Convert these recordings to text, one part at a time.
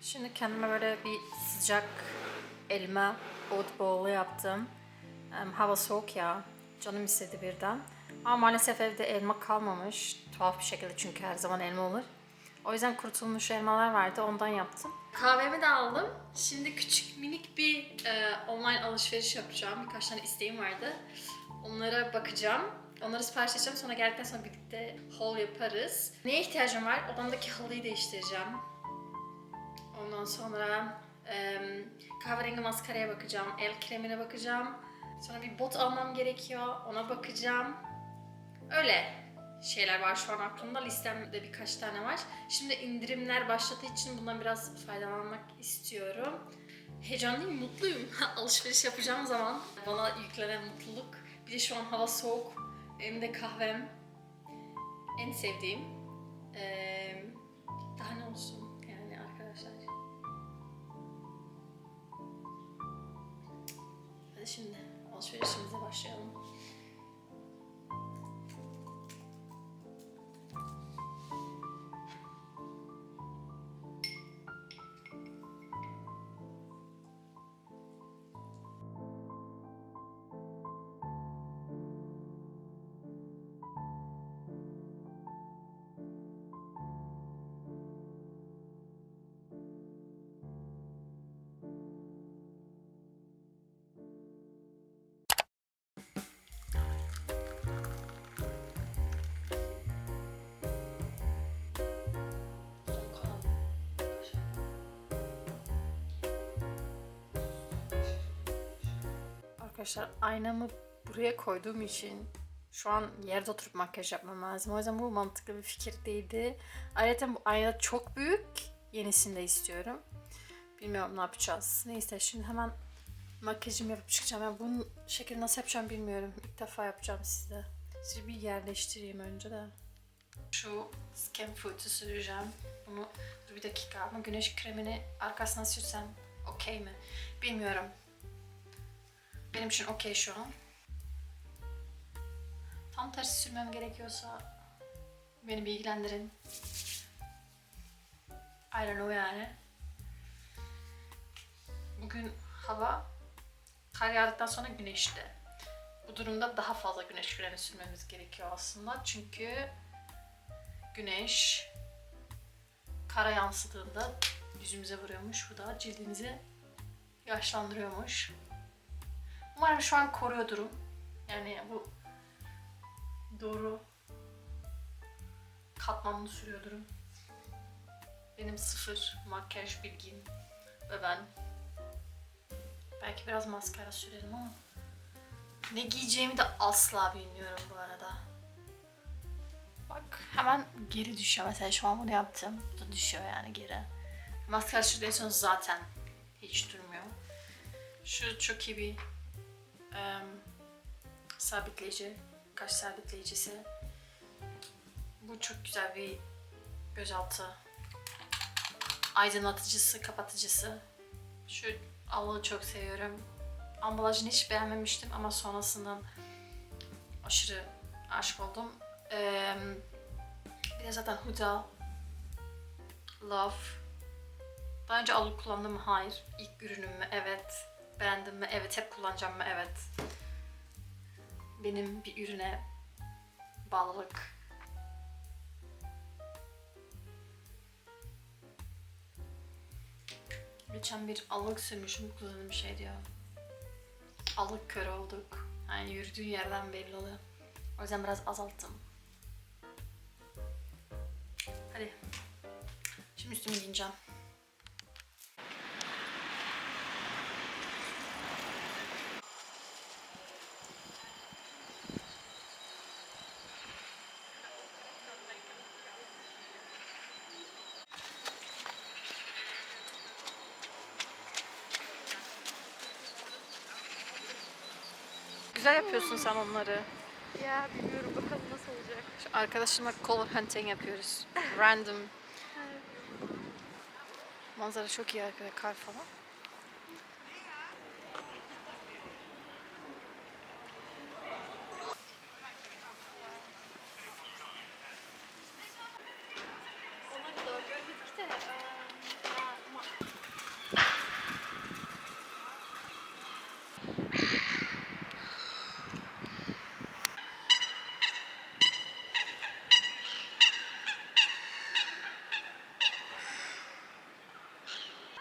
Şimdi kendime böyle bir sıcak elma oat bowl'u yaptım. Hava soğuk ya. Canım istedi birden. Ama maalesef evde elma kalmamış. Tuhaf bir şekilde çünkü her zaman elma olur. O yüzden kurutulmuş elmalar vardı. Ondan yaptım. Kahvemi de aldım. Şimdi küçük minik bir e, online alışveriş yapacağım. Birkaç tane isteğim vardı. Onlara bakacağım. Onları sipariş edeceğim. Sonra geldikten sonra birlikte haul yaparız. Neye ihtiyacım var? Odamdaki halıyı değiştireceğim. Ondan sonra em, kahverengi maskaraya bakacağım. El kremine bakacağım. Sonra bir bot almam gerekiyor. Ona bakacağım. Öyle şeyler var şu an aklımda. Listemde birkaç tane var. Şimdi indirimler başladığı için bundan biraz faydalanmak istiyorum. Heyecanlıyım, mutluyum. Alışveriş yapacağım zaman bana yüklenen mutluluk. Bir de şu an hava soğuk. Benim de kahvem. En sevdiğim. Ee, şimdi alışverişimize başlayalım. Arkadaşlar aynamı buraya koyduğum için şu an yerde oturup makyaj yapmam lazım. O yüzden bu mantıklı bir fikir değildi. Ayrıca bu ayna çok büyük. Yenisini de istiyorum. Bilmiyorum ne yapacağız. Neyse şimdi hemen makyajımı yapıp çıkacağım. Yani bunun şekli nasıl yapacağım bilmiyorum. İlk defa yapacağım size. Sizi bir yerleştireyim önce de. Şu Skin Food'u süreceğim. Bunu dur bir dakika ama güneş kremini arkasına sürsem okey mi? Bilmiyorum. Benim için okey şu an. Tam tersi sürmem gerekiyorsa beni bilgilendirin. I don't know yani. Bugün hava kar yağdıktan sonra güneşli. Bu durumda daha fazla güneş kremi sürmemiz gerekiyor aslında. Çünkü güneş kara yansıdığında yüzümüze vuruyormuş. Bu da cildimizi yaşlandırıyormuş. Umarım şu an koruyordurum. Yani bu doğru katmanlı sürüyordurum. Benim sıfır makyaj bilgim ve ben belki biraz maskara sürerim ama ne giyeceğimi de asla bilmiyorum bu arada. Bak hemen geri düşüyor mesela şu an bunu yaptım. Bu da düşüyor yani geri. Maskara sonra zaten hiç durmuyor. Şu çok iyi bir em, sabitleyici, kaş sabitleyicisi. Bu çok güzel bir gözaltı aydınlatıcısı, kapatıcısı. Şu allığı çok seviyorum. Ambalajını hiç beğenmemiştim ama sonrasında aşırı aşık oldum. Ee, bir de zaten Huda Love. Daha önce allık kullandım mı? Hayır. İlk ürünüm mü? Evet. Beğendim mi? Evet. Hep kullanacağım mı? Evet. Benim bir ürüne bağlılık Geçen bir allık sürmüşüm bir şey diyor. Allık kör olduk. Yani yürüdüğün yerden belli oluyor. O yüzden biraz azalttım. Hadi. Şimdi üstümü giyineceğim. Güzel yapıyorsun sen onları. Ya bilmiyorum bakalım nasıl olacak. Şu arkadaşımla color hunting yapıyoruz. Random. Manzara çok iyi arkada kar falan.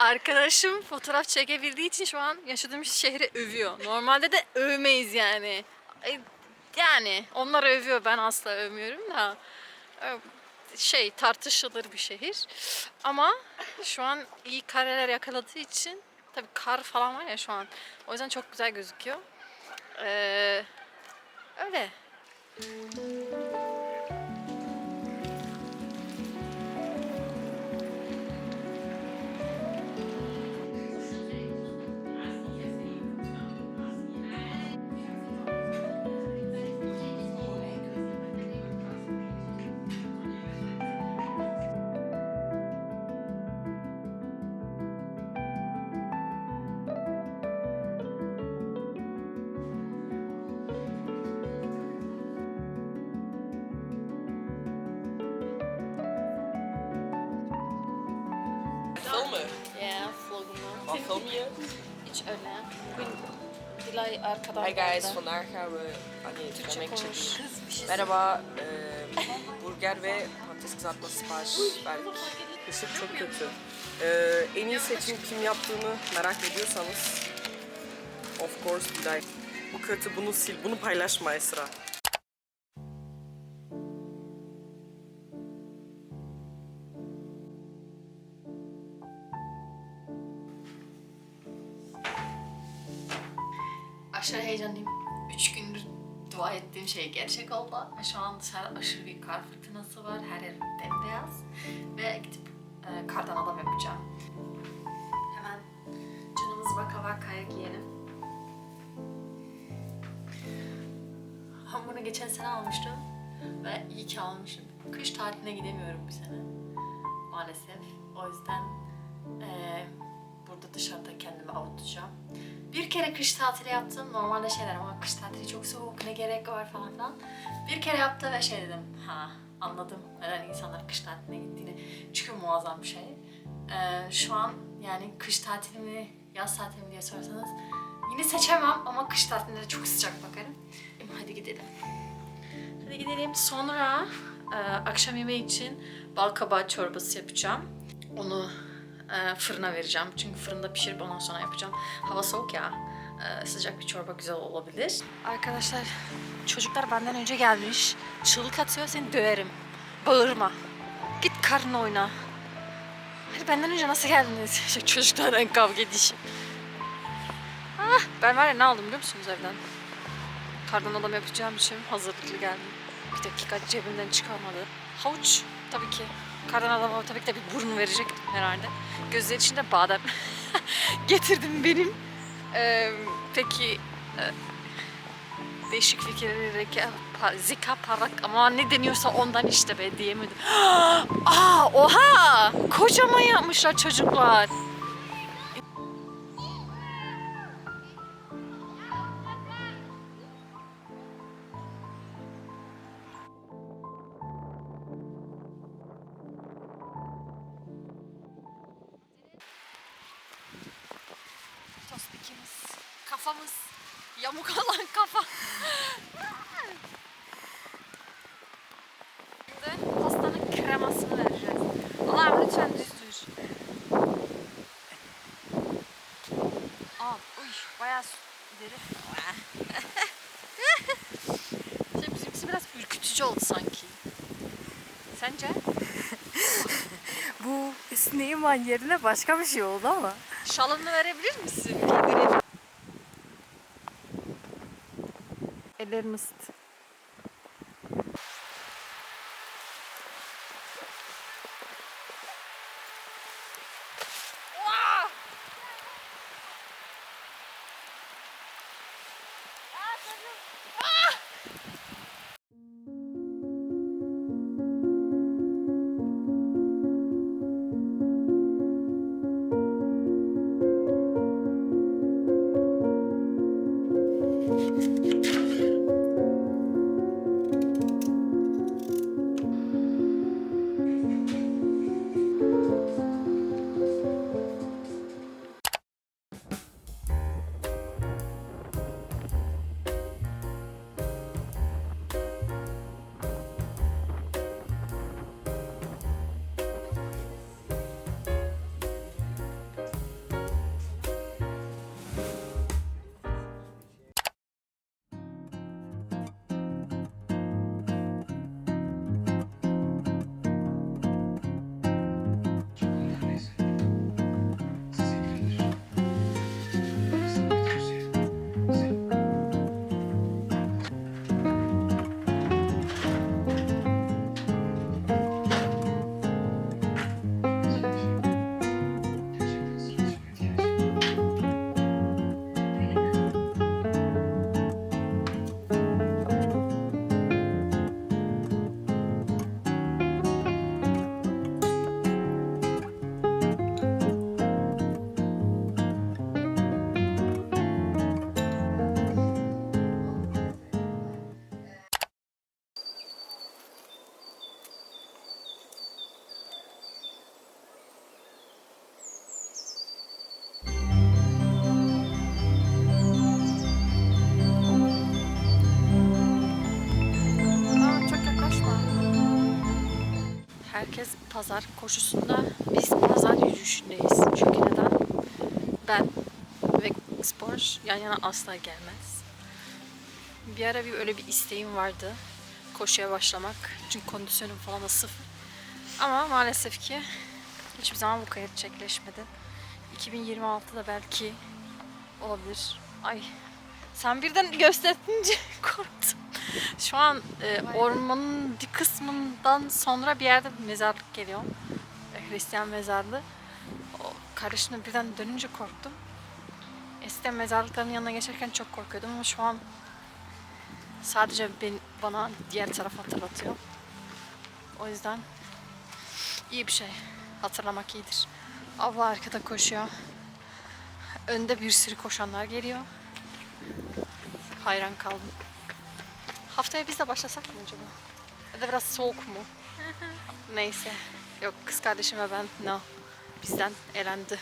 Arkadaşım fotoğraf çekebildiği için şu an yaşadığım şehri övüyor. Normalde de övmeyiz yani. Ay, Yani onlar övüyor ben asla övmüyorum da. Ee, Şey tartışılır bir şehir. Ama şu an iyi kareler yakaladığı için tabii kar falan var ya şu an. O yüzden çok güzel gözüküyor. Ee, öyle. Filmen? Yeah, vloggen. Wat film je? Öyle. Bugün Dilay arkadan Hi guys, vandaag gaan we... Ah nee, Türkçe konuş. chili. Kız bir şey Merhaba, eee, burger ve patates kızartma sipariş verdik. Işık çok kötü. Eee, en iyi seçim kim yaptığını merak ediyorsanız of course Bilay. Bu kötü, bunu sil, bunu paylaşma Esra. Aşırı heyecanlıyım. Üç gündür dua ettiğim şey gerçek oldu. Ve şu an dışarıda aşırı bir kar fırtınası var. Her yer bembeyaz. Ve gidip e, kardan adam yapacağım. Hemen canımız baka bakaya giyelim. Ben bunu geçen sene almıştım. Ve iyi ki almışım. Kış tatiline gidemiyorum bu sene. Maalesef. O yüzden e, burada dışarıda kendimi avutacağım. Bir kere kış tatili yaptım. Normalde şeyler ama kış tatili çok soğuk ne gerek var falan filan. Bir kere yaptı ve şey dedim. Ha anladım neden insanlar kış tatiline gittiğini. Çünkü muazzam bir şey. Ee, şu an yani kış tatili mi yaz tatili mi diye sorarsanız yine seçemem ama kış tatilinde de çok sıcak bakarım. Hadi gidelim. Hadi gidelim. Sonra e, akşam yemeği için bal çorbası yapacağım. Onu e, fırına vereceğim. Çünkü fırında pişirip ondan sonra yapacağım. Hava soğuk ya. e, sıcak bir çorba güzel olabilir. Arkadaşlar çocuklar benden önce gelmiş. Çığlık atıyor seni döverim. Bağırma. Git karnına oyna. Hadi benden önce nasıl geldiniz? Çocuklardan kavga edişim. Ah, ben var ya ne aldım biliyor musunuz evden? Kardan adam yapacağım için hazırlıklı geldim. Bir dakika cebimden çıkarmadı. Havuç tabii ki. Kardan adama tabii ki de bir burun verecek herhalde. Gözleri içinde badem. Getirdim benim. Ee, peki e, değişik fikirleri pa, zika parak ama ne deniyorsa ondan işte be diyemedim. Aa oha! Kocaman yapmışlar çocuklar. Kafamız, yamuk olan kafa. Şimdi pastanın kremasını vereceğiz. Allah'ım lütfen düz düz. Aa, uy, bayağı deri. şey, bizimkisi biraz ürkütücü oldu sanki. Sence? Bu Sneyman yerine başka bir şey oldu ama. Şalını verebilir misin? Ellerimi ısıt. Pazar koşusunda biz pazar yürüyüşündeyiz. Çünkü neden? Ben ve spor yan yana asla gelmez. Bir ara bir öyle bir isteğim vardı. Koşuya başlamak. Çünkü kondisyonum falan da sıfır. Ama maalesef ki hiçbir zaman bu kayıt gerçekleşmedi. 2026'da belki olabilir. Ay sen birden gösterince korktum. Şu an e, ormanın bir kısmından sonra bir yerde bir mezarlık geliyor. E, Hristiyan mezarlığı. O kardeşimle birden dönünce korktum. Eskiden mezarlıkların yanına geçerken çok korkuyordum ama şu an sadece ben, bana diğer tarafı hatırlatıyor. O yüzden iyi bir şey. Hatırlamak iyidir. Abla arkada koşuyor. Önde bir sürü koşanlar geliyor. Hayran kaldım. Haftaya biz de başlasak mı acaba? Ya da biraz soğuk mu? Neyse. Yok kız kardeşim ve ben no. Bizden elendi.